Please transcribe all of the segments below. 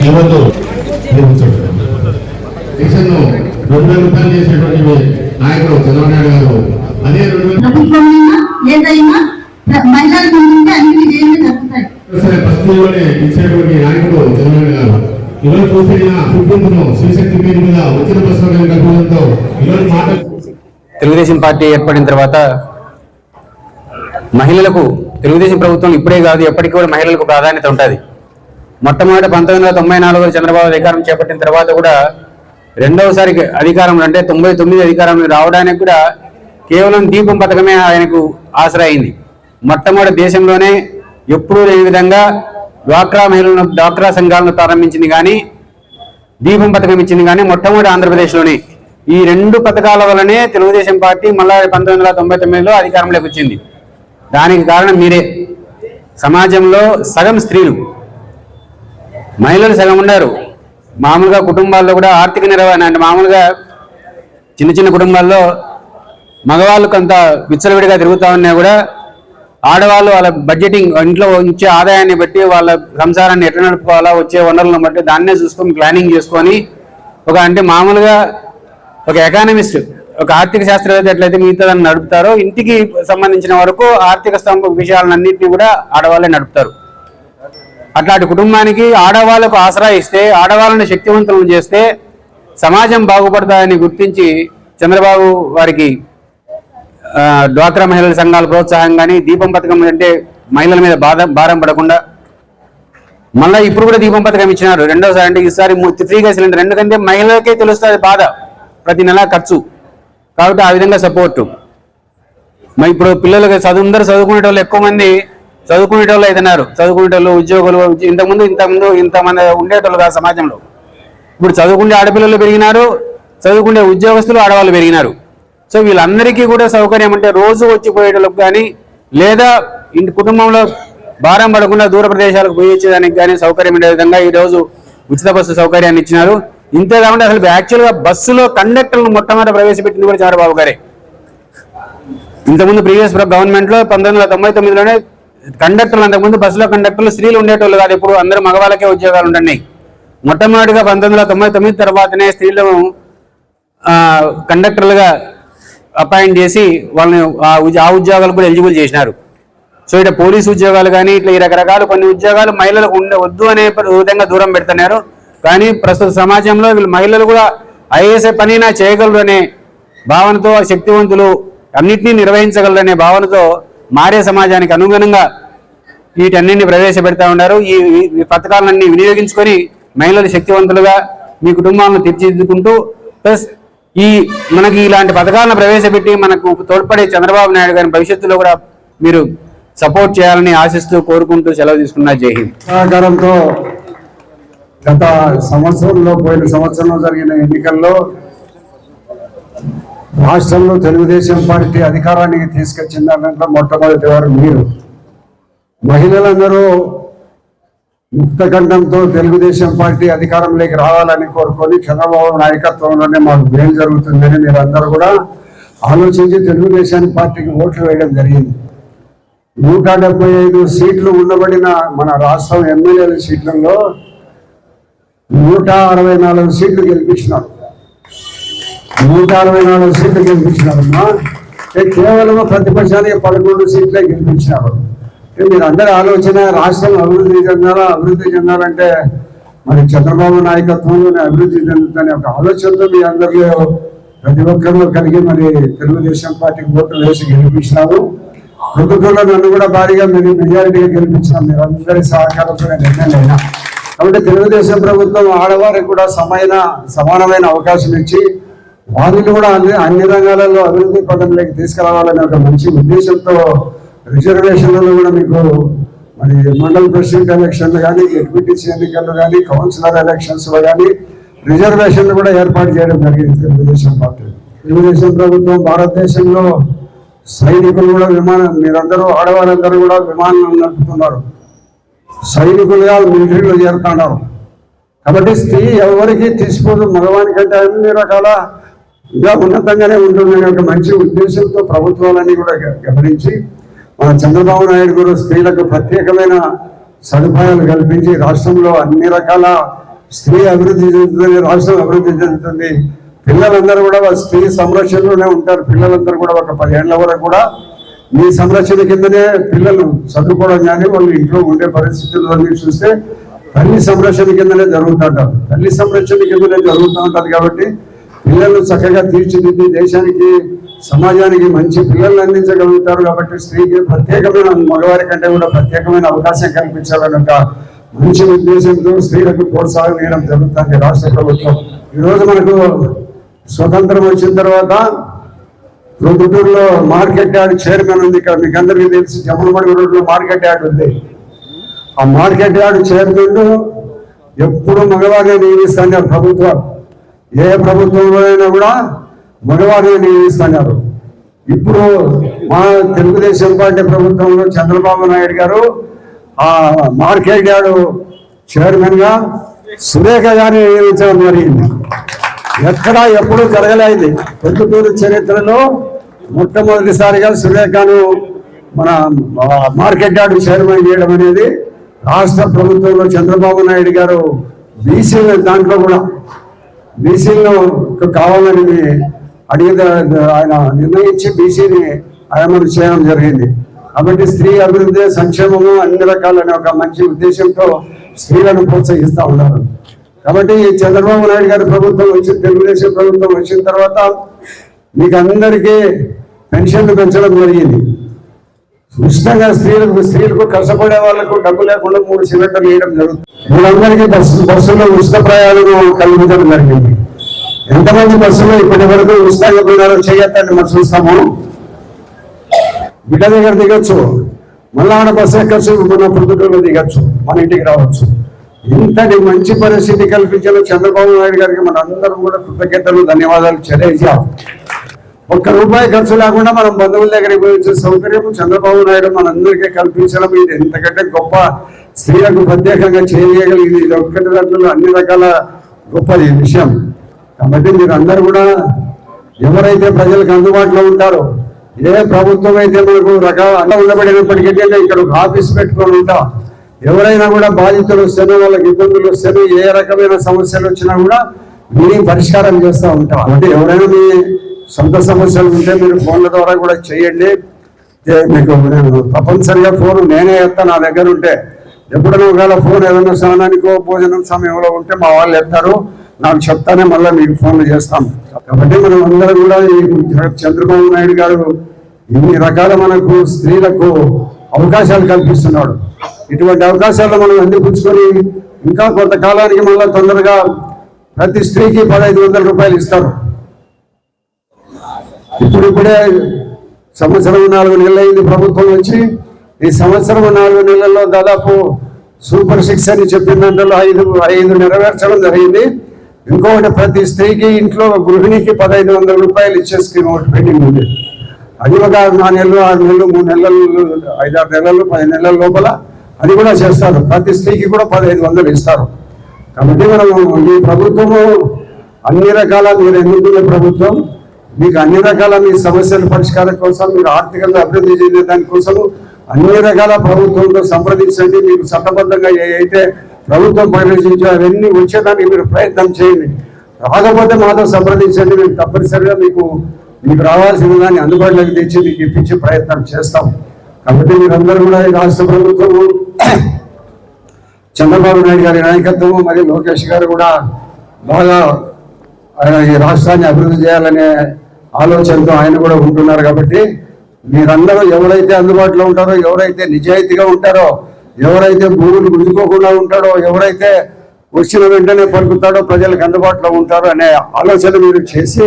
ఈరోజు మిషన్ రెండు వేల రూపాయలు చేసినటువంటి నాయకుడు చంద్రబాబు నాయుడు గారు అదే రెండు వేల ప్రభుత్వమైనా ఏదైనా మహిళలకు ముందుంటే అన్ని విజయంగా జరుగుతాయి సరే బస్తీలోనే ఇచ్చినటువంటి నాయకుడు చంద్రబాబు గారు. ఈరోజు చూసిన కుటుంబం శ్రీశక్తి పేరు మీద వచ్చిన బస్సు కల్పించడంతో ఈరోజు మాట తెలుగుదేశం పార్టీ ఏర్పడిన తర్వాత మహిళలకు తెలుగుదేశం ప్రభుత్వం ఇప్పుడే కాదు ఎప్పటికీ కూడా మహిళలకు ప్రాధాన్యత ఉంటుంది. మొట్టమొదటి పంతొమ్మిది వందల తొంభై నాలుగులో చంద్రబాబు అధికారం చేపట్టిన తర్వాత కూడా రెండవసారి అధికారం అంటే తొంభై తొమ్మిది అధికారంలో రావడానికి కూడా కేవలం దీపం పథకమే ఆయనకు ఆసరా అయింది మొట్టమొదటి దేశంలోనే ఎప్పుడూ లేని విధంగా డ్వాక్రా మహిళలను డ్వాక్రా సంఘాలను ప్రారంభించింది కానీ దీపం పథకం ఇచ్చింది కానీ మొట్టమొదటి ఆంధ్రప్రదేశ్లోనే. ఈ రెండు పథకాల వల్లనే తెలుగుదేశం పార్టీ మళ్ళా పంతొమ్మిది వందల తొంభై తొమ్మిదిలో అధికారంలోకి వచ్చింది. దానికి కారణం మీరే. సమాజంలో సగం స్త్రీలు. మహిళలు సగం ఉన్నారు. మామూలుగా కుటుంబాల్లో కూడా ఆర్థిక నిర్వహణ అంటే మామూలుగా చిన్న చిన్న కుటుంబాల్లో మగవాళ్ళు కొంత విచ్చలవిడిగా తిరుగుతూ ఉన్నా కూడా ఆడవాళ్ళు వాళ్ళ బడ్జెటింగ్ ఇంట్లో ఉంచే ఆదాయాన్ని బట్టి వాళ్ళ సంసారాన్ని ఎట్లా నడుపుకోవాలా వచ్చే వనరులను బట్టి దాన్నే చూసుకొని ప్లానింగ్ చేసుకొని ఒక అంటే మామూలుగా ఒక ఎకానమిస్ట్ ఒక ఆర్థిక శాస్త్రవేత్త ఎట్లయితే మిగతా నడుపుతారో ఇంటికి సంబంధించిన వరకు ఆర్థిక స్తంభ విషయాలన్నింటినీ కూడా ఆడవాళ్ళే నడుపుతారు. అట్లాంటి కుటుంబానికి ఆడవాళ్ళకు ఆసరా ఇస్తే ఆడవాళ్ళని శక్తివంతులను చేస్తే సమాజం బాగుపడతాయని గుర్తించి చంద్రబాబు వారికి డ్వాక్రా మహిళల సంఘాల ప్రోత్సాహం కానీ దీపం పథకం అంటే మహిళల మీద బాధ భారం పడకుండా మళ్ళీ ఇప్పుడు కూడా దీపం పథకం ఇచ్చినారు. రెండోసారి అంటే ఈసారి ము- ఫ్రీగా సిలిండర్. ఎందుకంటే మహిళలకే తెలుస్తుంది బాధ ప్రతి నెల ఖర్చు. కాబట్టి ఆ విధంగా సపోర్టు. మరి ఇప్పుడు పిల్లలకి చదువు అందరూ చదువుకునే వాళ్ళు ఎక్కువ మంది చదువుకునేటోళ్ళు అయితున్నారు చదువుకునే ఉద్యోగులు ఇంతకుముందు ఇంతకుముందు ఇంతమంది ఉండేటోళ్ళు కాదు సమాజంలో. ఇప్పుడు చదువుకునే ఆడపిల్లలు పెరిగినారు చదువుకునే ఉద్యోగస్తులు ఆడవాళ్ళు పెరిగినారు. సో వీళ్ళందరికీ కూడా సౌకర్యం అంటే రోజు వచ్చిపోయేటోళ్ళకి కానీ లేదా ఇంటి కుటుంబంలో భారం పడకుండా దూర ప్రదేశాలకు పోయించేదానికి కానీ సౌకర్యం ఉండే విధంగా ఈ రోజు ఉచిత బస్సు సౌకర్యాన్ని ఇచ్చినారు. ఇంతే కాకుండా అసలు యాక్చువల్గా బస్సులో కండక్టర్లు మొట్టమొదటి ప్రవేశపెట్టింది కూడా చంద్రబాబు గారే. ఇంతకుముందు ప్రీవియస్ గవర్నమెంట్లో పంతొమ్మిది వందల తొంభై తొమ్మిదిలోనే కండక్టర్లు అంతకుముందు బస్సులో కండక్టర్లు స్త్రీలు ఉండేటోళ్ళు కాదు ఇప్పుడు అందరూ మగవాళ్ళకే ఉద్యోగాలు ఉంటున్నాయి మొట్టమొదటిగా పంతొమ్మిది వందల తొంభై తొమ్మిది తర్వాతనే స్త్రీలను కండక్టర్లుగా అపాయింట్ చేసి వాళ్ళని ఆ ఉద్యోగాలు కూడా ఎలిజిబుల్ చేసినారు. సో ఇట్లా పోలీసు ఉద్యోగాలు కానీ ఇట్లా ఈ రకరకాల కొన్ని ఉద్యోగాలు మహిళలకు ఉండే వద్దు అనే విధంగా దూరం పెడుతున్నారు. కానీ ప్రస్తుత సమాజంలో వీళ్ళు మహిళలు కూడా ఐఏఎస్ పనినా చేయగలరు అనే భావనతో శక్తివంతులు అన్నిటినీ నిర్వహించగలరు అనే భావనతో మారే సమాజానికి అనుగుణంగా వీటన్నింటిని ప్రవేశపెడతా ఉన్నారు. ఈ పథకాలన్నీ వినియోగించుకొని మహిళలు శక్తివంతులుగా మీ కుటుంబాలను తీర్చిదిద్దుకుంటూ ప్లస్ ఈ మనకి ఇలాంటి పథకాలను ప్రవేశపెట్టి మనకు తోడ్పడే చంద్రబాబు నాయుడు గారి భవిష్యత్తులో కూడా మీరు సపోర్ట్ చేయాలని ఆశిస్తూ కోరుకుంటూ సెలవు తీసుకున్నా. జై హింద్. సహకారంతో గత సంవత్సరంలో పోయిన సంవత్సరంలో జరిగిన ఎన్నికల్లో రాష్ట్రంలో తెలుగుదేశం పార్టీ అధికారానికి తీసుకొచ్చిన దాంట్లో మొట్టమొదటి వారు మీరు. మహిళలందరూ ముక్తకంఠంతో తెలుగుదేశం పార్టీ అధికారంలోకి రావాలని కోరుకొని చంద్రబాబు నాయకత్వంలోనే మాకు మేలు జరుగుతుందని మీరందరూ అందరూ కూడా ఆలోచించి తెలుగుదేశం పార్టీకి ఓట్లు వేయడం జరిగింది. నూట డెబ్బై ఐదు సీట్లు ఉండబడిన మన రాష్ట్రం ఎమ్మెల్యేల సీట్లలో నూట అరవై నాలుగు సీట్లు గెలిపించినారు. నూట అరవై నాలుగు సీట్లు గెలిపించినారమ్మా కేవలం ప్రతిపక్షానికి పదకొండు సీట్లే గెలిపించినారు. మీరు అందరి ఆలోచన రాష్ట్రం అభివృద్ధి చెందాలా అభివృద్ధి చెందాలంటే మరి చంద్రబాబు నాయకత్వంలోనే అభివృద్ధి చెందుతానే ఒక ఆలోచనతో మీ అందరిలో ప్రతి ఒక్కరిలో కలిగి మరి తెలుగుదేశం పార్టీకి ఓట్లు వేసి గెలిపించినారు. ప్రభుత్వంలో నన్ను కూడా భారీగా మీరు మెజారిటీగా గెలిపించిన మీరు అందరి సహకారంతో నిర్ణయం కాబట్టి తెలుగుదేశం ప్రభుత్వం ఆడవారికి కూడా సమైన సమానమైన అవకాశం ఇచ్చి వారిని కూడా అన్ని అన్ని రంగాలలో అభివృద్ధి పథంలోకి తీసుకురావాలనే ఒక మంచి ఉద్దేశంతో రిజర్వేషన్లలో కూడా మీకు మరి మండల ప్రెసిడెంట్ ఎలక్షన్లు కానీ ఎడ్మిటీసీ ఎన్నికలు కానీ కౌన్సిలర్ ఎలక్షన్స్లో కానీ రిజర్వేషన్లు కూడా ఏర్పాటు చేయడం జరిగింది తెలుగుదేశం పార్టీ. తెలుగుదేశం ప్రభుత్వం భారతదేశంలో సైనికులు కూడా విమానం మీరందరూ ఆడవారందరూ కూడా విమానం నడుపుతున్నారు. సైనికులుగా మిలిటరీలో చేరుతున్నారు. కాబట్టి స్త్రీ ఎవరికి తీసుకోదు మగవానికంటే అన్ని రకాల ఇంకా ఉన్నతంగానే ఉంటుందనే ఒక మంచి ఉద్దేశంతో ప్రభుత్వాలన్నీ కూడా గమనించి మన చంద్రబాబు నాయుడు గారు స్త్రీలకు ప్రత్యేకమైన సదుపాయాలు కల్పించి రాష్ట్రంలో అన్ని రకాల స్త్రీ అభివృద్ధి చెందుతుంది రాష్ట్రం అభివృద్ధి చెందుతుంది. పిల్లలందరూ కూడా స్త్రీ సంరక్షణలోనే ఉంటారు. పిల్లలందరూ కూడా ఒక పదిహేళ్ళ వరకు కూడా మీ సంరక్షణ కిందనే పిల్లలు చదువుకోవడం కానీ వాళ్ళు ఇంట్లో ఉండే పరిస్థితుల్లో చూస్తే తల్లి సంరక్షణ కిందనే జరుగుతూ ఉంటారు. తల్లి సంరక్షణ కిందనే జరుగుతూ ఉంటుంది కాబట్టి పిల్లలు చక్కగా తీర్చిదిద్ది దేశానికి సమాజానికి మంచి పిల్లల్ని అందించగలుగుతారు కాబట్టి స్త్రీకి ప్రత్యేకమైన మగవారి కంటే కూడా ప్రత్యేకమైన అవకాశం కల్పించాలని ఒక మంచి ఉద్దేశంతో స్త్రీలకు ప్రోత్సాహం ఇవ్వడం జరుగుతుంది రాష్ట్ర ప్రభుత్వం. ఈరోజు మనకు స్వతంత్రం వచ్చిన తర్వాత ప్రొద్దుటూరులో మార్కెట్ యార్డ్ చైర్మన్ ఉంది. ఇక్కడ మీకు అందరికీ తెలిసి జమ్మలమడి రోడ్లో మార్కెట్ యార్డ్ ఉంది. ఆ మార్కెట్ యార్డ్ చైర్మన్ ఎప్పుడు మగవారిని నియమిస్తున్నారు ప్రభుత్వం. ఏ ప్రభుత్వంలో అయినా కూడా మగవారిని నియమిస్తున్నారు. ఇప్పుడు మా తెలుగుదేశం పార్టీ ప్రభుత్వంలో చంద్రబాబు నాయుడు గారు ఆ మార్కెట్ యార్డ్ చైర్మన్గా సురేఖ గారిని నియమించడం జరిగింది ఎక్కడా ఎప్పుడు జరగలేదు పొద్దుటూరు చరిత్రలో మొట్టమొదటిసారిగా సురేఖను మన మార్కెట్ గార్డు చైర్మన్ చేయడం అనేది రాష్ట్ర ప్రభుత్వంలో చంద్రబాబు నాయుడు గారు బీసీ దాంట్లో కూడా. బీసీలు కావాలని అడిగిన ఆయన నిర్ణయించి బీసీని ఆయమను చేయడం జరిగింది. కాబట్టి స్త్రీ అభివృద్ధి సంక్షేమము అన్ని రకాలనే ఒక మంచి ఉద్దేశంతో స్త్రీలను ప్రోత్సహిస్తూ ఉన్నారు. కాబట్టి ఈ చంద్రబాబు నాయుడు గారి ప్రభుత్వం వచ్చిన తెలుగుదేశం ప్రభుత్వం వచ్చిన తర్వాత మీకు అందరికీ పెన్షన్లు పెంచడం జరిగింది. ఉచితంగా స్త్రీలకు స్త్రీలకు కష్టపడే వాళ్ళకు డబ్బు లేకుండా మూడు సిలిండర్లు వేయడం జరుగుతుంది. వీళ్ళందరికీ బస్సు బస్సులో ఉచిత ప్రయాణం కల్పించడం జరిగింది. ఎంతమంది బస్సులో ఇప్పటి వరకు ఉచితంగా పోయినారో చేయొద్దని మనం చూస్తాము? బిడ్డ దగ్గర దిగొచ్చు. మళ్ళా ఆడ బస్సు ఎక్కచ్చు మన పొద్దుటూరులో దిగొచ్చు మన ఇంటికి రావచ్చు. ఇంతటి మంచి పరిస్థితి కల్పించిన చంద్రబాబు నాయుడు గారికి మన అందరం కూడా కృతజ్ఞతలు ధన్యవాదాలు తెలియజేయాలి ఒక్క రూపాయి ఖర్చు లేకుండా మనం బంధువుల దగ్గరికి పోయి వచ్చే సౌకర్యం చంద్రబాబు నాయుడు మనందరికీ కల్పించడం. ఇది ఎంతకంటే గొప్ప స్త్రీలకు ప్రత్యేకంగా చేయగలిగింది. ఇది ఒక్కటి దాంట్లో అన్ని రకాల గొప్పది విషయం. కాబట్టి మీరు అందరూ కూడా ఎవరైతే ప్రజలకు అందుబాటులో ఉంటారో ఏ ప్రభుత్వం అయితే మనకు రకాల అలా ఉండబడినప్పటికీ ఇక్కడ ఒక ఆఫీస్ పెట్టుకొని ఉంటాం. ఎవరైనా కూడా బాధితులు వస్తేనో వాళ్ళకి ఇబ్బందులు వస్తేనో ఏ రకమైన సమస్యలు వచ్చినా కూడా విని పరిష్కారం చేస్తూ ఉంటాం. అంటే ఎవరైనా మీ సొంత సమస్యలు ఉంటే మీరు ఫోన్ల ద్వారా కూడా చేయండి. మీకు నేను తప్పనిసరిగా ఫోన్ నేనే ఎత్తాను నా దగ్గర ఉంటే. ఎప్పుడైనా ఒకవేళ ఫోన్ ఏదైనా స్నానానికో భోజనం సమయంలో ఉంటే మా వాళ్ళు ఎత్తారు. నాకు చెప్తానే మళ్ళీ మీకు ఫోన్లు చేస్తాం. కాబట్టి మనం అందరం కూడా ఈ చంద్రబాబు నాయుడు గారు ఇన్ని రకాల మనకు స్త్రీలకు అవకాశాలు కల్పిస్తున్నాడు. ఇటువంటి అవకాశాలు మనం అందిపుచ్చుకొని ఇంకా కొంతకాలానికి మళ్ళీ తొందరగా ప్రతి స్త్రీకి పదహైదు వందల రూపాయలు ఇస్తారు. ఇప్పుడు ఇప్పుడే సంవత్సరం నాలుగు నెలలైంది ప్రభుత్వం వచ్చి ఈ సంవత్సరం నాలుగు నెలల్లో దాదాపు సూపర్ సిక్స్ అని చెప్పిన దాంట్లో ఐదు ఐదు నెరవేర్చడం జరిగింది. ఇంకొకటి ప్రతి స్త్రీకి ఇంట్లో గృహిణికి పదహైదు వందల రూపాయలు ఇచ్చే స్కీమ్ ఒకటి పెండింగ్ ఉంది. అది ఒక నాలుగు నెలలు ఆరు నెలలు మూడు నెలలు ఐదారు నెలలు పది నెలల లోపల అది కూడా చేస్తారు. ప్రతి స్త్రీకి కూడా పదహైదు వందలు ఇస్తారు. కాబట్టి మనం ఈ ప్రభుత్వము అన్ని రకాల మీరు ఎన్నుకునే ప్రభుత్వం మీకు అన్ని రకాల మీ సమస్యల పరిష్కారం కోసం మీరు ఆర్థికంగా అభివృద్ధి చెందే దానికోసం అన్ని రకాల ప్రభుత్వంతో సంప్రదించండి. మీకు చట్టబద్ధంగా ఏ అయితే ప్రభుత్వం పరిరక్షించో అవన్నీ వచ్చేదానికి మీరు ప్రయత్నం చేయండి. రాకపోతే మాతో సంప్రదించండి. మేము తప్పనిసరిగా మీకు మీకు రావాల్సిన దాన్ని అందుబాటులోకి తెచ్చి మీకు ఇప్పించే ప్రయత్నం చేస్తాం. కాబట్టి మీరందరూ కూడా ఈ రాష్ట్ర ప్రభుత్వము చంద్రబాబు నాయుడు గారి నాయకత్వం మరియు లోకేష్ గారు కూడా బాగా ఆయన ఈ రాష్ట్రాన్ని అభివృద్ధి చేయాలనే ఆలోచనతో ఆయన కూడా ఉంటున్నారు కాబట్టి మీరందరూ ఎవరైతే అందుబాటులో ఉంటారో ఎవరైతే నిజాయితీగా ఉంటారో ఎవరైతే భూములు గుంజుకోకుండా ఉంటాడో ఎవరైతే వచ్చిన వెంటనే పలుకుతాడో ప్రజలకు అందుబాటులో ఉంటారో అనే ఆలోచన మీరు చేసి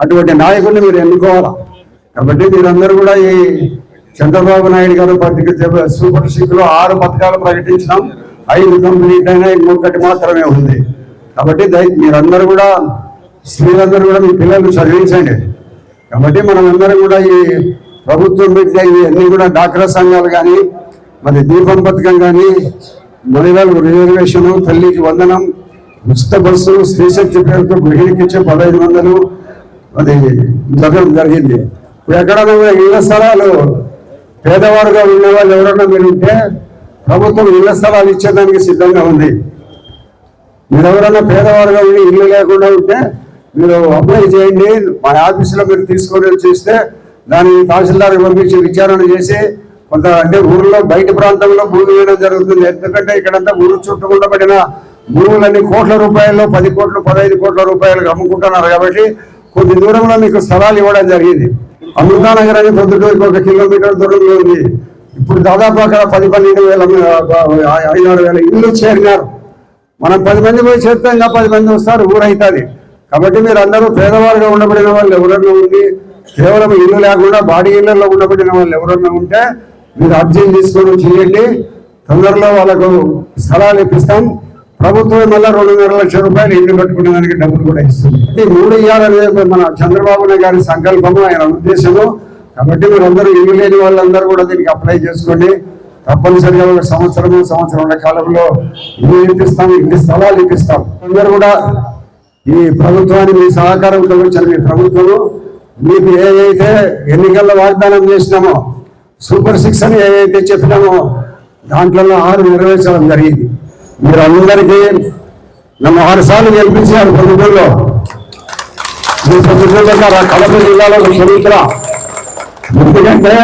అటువంటి నాయకుడిని మీరు ఎన్నుకోవాలి? కాబట్టి మీరందరూ కూడా ఈ చంద్రబాబు నాయుడు గారు పత్రిక సూపర్ సిక్లో ఆరు పథకాలు ప్రకటించినాం. ఐదు కంప్లీట్ అయినా ఇంకొకటి మాత్రమే ఉంది. కాబట్టి మీరందరూ కూడా స్త్రీలందరూ కూడా మీ పిల్లలు చదివించండి. కాబట్టి మనం అందరం కూడా ఈ ప్రభుత్వం పెట్టే ఇవన్నీ కూడా డాక్రా సంఘాలు కానీ మరి దీపం పథకం కానీ మహిళలకు రిజర్వేషన్ తల్లికి వందనం ఉచిత బస్సు స్త్రీశక్తి పేరుతో గృహిణికి ఇచ్చే పదహైదు వందలు అది జరగడం జరిగింది. ఇప్పుడు ఎక్కడైనా కూడా ఇళ్ళ స్థలాలు పేదవాడుగా ఉన్న వాళ్ళు ఎవరైనా మీరు ఉంటే ప్రభుత్వం ఇళ్ళ స్థలాలు ఇచ్చేదానికి సిద్ధంగా ఉంది. మీరు ఎవరైనా పేదవాడుగా ఉండి ఇల్లు లేకుండా ఉంటే మీరు అప్లై చేయండి. మా ఆఫీసులో మీరు తీసుకొని చేస్తే దాని దాన్ని తహసీల్దార్కి పంపించి విచారణ చేసి కొంత అంటే ఊర్లో బయట ప్రాంతంలో భూమి వేయడం జరుగుతుంది. ఎందుకంటే ఇక్కడంతా ఊరు చుట్టుకుండబడిన భూములన్నీ కోట్ల రూపాయల్లో పది కోట్లు పదహైదు కోట్ల రూపాయలకు అమ్ముకుంటున్నారు కాబట్టి కొద్ది దూరంలో మీకు స్థలాలు ఇవ్వడం జరిగింది. అమృతానగర్ అని పొద్దుటూరుకి ఒక కిలోమీటర్ దూరంలో ఉంది. ఇప్పుడు దాదాపు అక్కడ పది పన్నెండు వేల ఐదు ఆరు వేల ఇల్లు చేరినారు. మనం పది మంది పోయి చేస్తాం ఇంకా పది మంది వస్తారు ఊరైతుంది కాబట్టి మీరు అందరూ పేదవారుగా ఉండబడిన వాళ్ళు ఎవరన్నా ఉండి కేవలం ఇల్లు లేకుండా బాడీ ఇళ్ళలో ఉండబడిన వాళ్ళు ఎవరన్నా ఉంటే మీరు అర్జీ తీసుకొని చేయండి. తొందరలో వాళ్ళకు స్థలాలు ఇప్పిస్తాం. ప్రభుత్వం మళ్ళీ రెండున్నర లక్షల రూపాయలు ఇల్లు కట్టుకునే దానికి డబ్బులు కూడా ఇస్తుంది. మూడు ఇవ్వాలనేది మన చంద్రబాబు నాయుడు గారి సంకల్పము ఆయన ఉద్దేశము. కాబట్టి మీరు అందరూ ఇల్లు లేని వాళ్ళందరూ కూడా దీనికి అప్లై చేసుకోండి. తప్పనిసరిగా ఒక సంవత్సరము సంవత్సరం కాలంలో ఇల్లు ఇప్పిస్తాం ఇన్ని స్థలాలు ఇప్పిస్తాం. అందరూ కూడా ఈ ప్రభుత్వాన్ని మీ సహకారంతో వచ్చిన మీ ప్రభుత్వము మీకు ఏదైతే ఎన్నికల్లో వాగ్దానం చేసినామో సూపర్ సిక్స్ అని ఏదైతే చెప్పినామో దాంట్లో ఆరు నెరవేర్చడం జరిగింది. మీరు అందరికీ నన్ను ఆరు సార్లు గెలిపించారు ప్రభుత్వంలో. మీ ప్రభుత్వంలో కడప జిల్లాలో ఒక ఎందుకంటే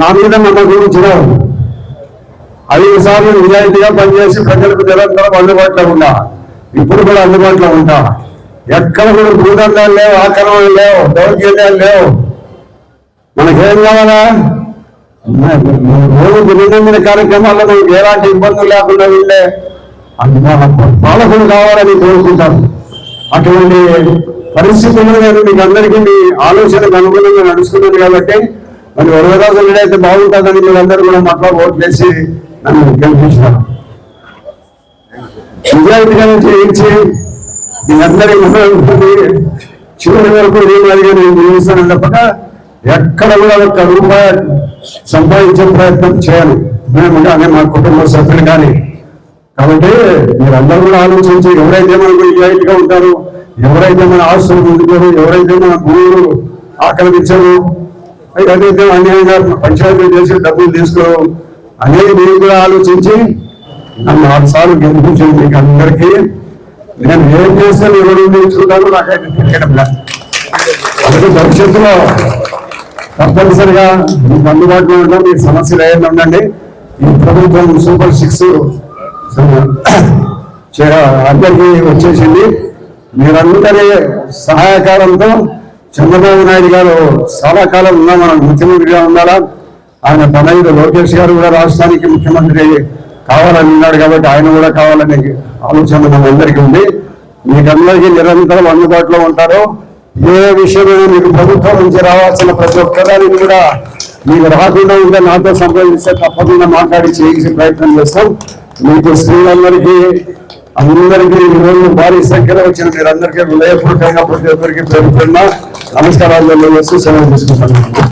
నా మీద నమ్మకం ఉంచినారు ఐదు సార్లు నిజాయితీగా పనిచేసి ప్రజలకు నిరంతరం అందుబాటులో ఉన్నారు. ఇప్పుడు కూడా అందుబాటులో ఉంటా. ఎక్కడ కూడా భూదండాలు లేవు ఆక్రమణలు లేవు దౌర్జన్యాలు లేవు. మనకేం కావాలా? రోజు దినదిన కార్యక్రమాల్లో మనకి ఎలాంటి ఇబ్బందులు లేకుండా ఉండే పాలకులు కావాలని కోరుకుంటాను. అటువంటి పరిస్థితుల్లో నేను మీకు అందరికీ మీ ఆలోచనకు అనుగుణంగా నడుస్తున్నాను కాబట్టి మరి వరదరాజు అయితే బాగుంటుందని మీరందరూ కూడా మాట్లాడు ఓట్ నన్ను గెలిపించినారు. నిజాయితీగా చేయించి మీ అందరి ఉంటుంది చివరి వరకు నేను అడిగా నేను జీవిస్తాను తప్పక ఎక్కడ కూడా ఒక్క రూపాయి సంపాదించే ప్రయత్నం చేయాలి. మేము కానీ మా కుటుంబ సభ్యులు కానీ. కాబట్టి మీరందరూ కూడా ఆలోచించి ఎవరైతే మనకు నిజాయితీగా ఉంటారో ఎవరైతే మన ఆస్తులు పొందుతారో ఎవరైతే మన భూములు ఆక్రమించారో ఎవరైతే అన్యాయంగా పంచాయతీ చేసి డబ్బులు తీసుకోవడం అనేది మీరు కూడా ఆలోచించి నన్ను ఆరు సార్లు గెలిపించింది మీకు అందరికీ నేను ఏం చేశాను ఎవరు నేర్చుకున్నాను నాకైతే తెలియడం భవిష్యత్తులో తప్పనిసరిగా మీకు అందుబాటులో ఉండడం మీకు సమస్యలు ఏమైనా ఉండండి ఈ ప్రభుత్వం సూపర్ సిక్స్ అందరికీ వచ్చేసింది. మీరందరి సహాయకారంతో చంద్రబాబు నాయుడు గారు చాలా కాలం ఉన్నా మనం ముఖ్యమంత్రిగా ఉండాలా? ఆయన తనయుడు లోకేష్ గారు కూడా రాష్ట్రానికి ముఖ్యమంత్రి కావాలని ఉన్నాడు కాబట్టి ఆయన కూడా కావాలనే ఆలోచన మనందరికీ ఉంది. మీకందరికీ నిరంతరం అందుబాటులో ఉంటారు. ఏ విషయమైనా మీకు ప్రభుత్వం నుంచి రావాల్సిన ప్రతి ఒక్కదానికి కూడా మీకు రాకుండా ఉంటే నాతో సంప్రదిస్తే తప్పకుండా మాట్లాడి చేయించే ప్రయత్నం చేస్తాం. మీకు స్త్రీలందరికీ అందరికీ ఈరోజు భారీ సంఖ్యలో వచ్చిన మీరందరికీ హృదయపూర్వకంగా ప్రతి ఒక్కరికి పేరుతున్నా నమస్కారాలు తెలియజేస్తూ సెలవు తీసుకుంటాను